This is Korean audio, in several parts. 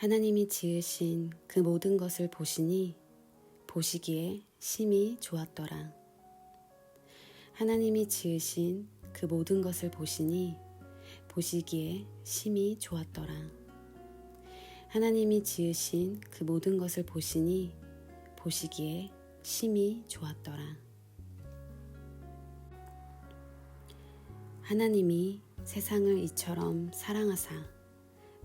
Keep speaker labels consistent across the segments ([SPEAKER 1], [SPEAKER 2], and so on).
[SPEAKER 1] 하나님이 지으신 그 모든 것을 보시니 보시기에 심히 좋았더라. 하나님이 지으신 그 모든 것을 보시니 보시기에 심히 좋았더라. 하나님이 지으신 그 모든 것을 보시니 보시기에 심히 좋았더라. 하나님이 세상을 이처럼 사랑하사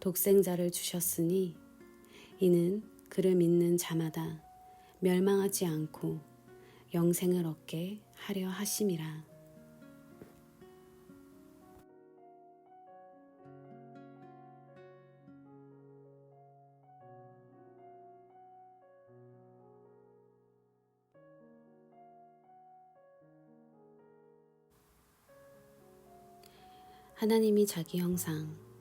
[SPEAKER 1] 독생자를 주셨으니 이는 그를 믿는 자마다 멸망하지 않고 영생을 얻게 하려 하심이라. 하나님이 자기 형상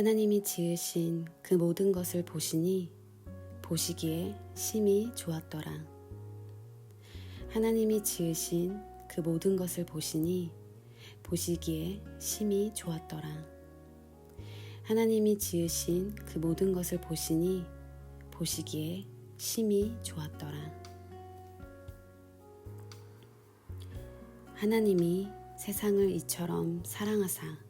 [SPEAKER 1] 하나님이 지으신 그 모든 것을 보시니 보시기에 심히 좋았더라. 하나님이 지으신 그 모든 것을 보시니 보시기에 심히 좋았더라. 하나님이 지으신 그 모든 것을 보시니 보시기에 심히 좋았더라. 하나님이 세상을 이처럼 사랑하사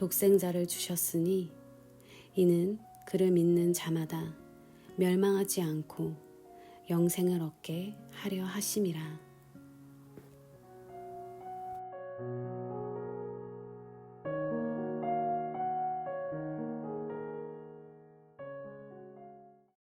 [SPEAKER 1] 독생자를 주셨으니 이는 그를 믿는 자마다 멸망하지 않고 영생을 얻게 하려 하심이라.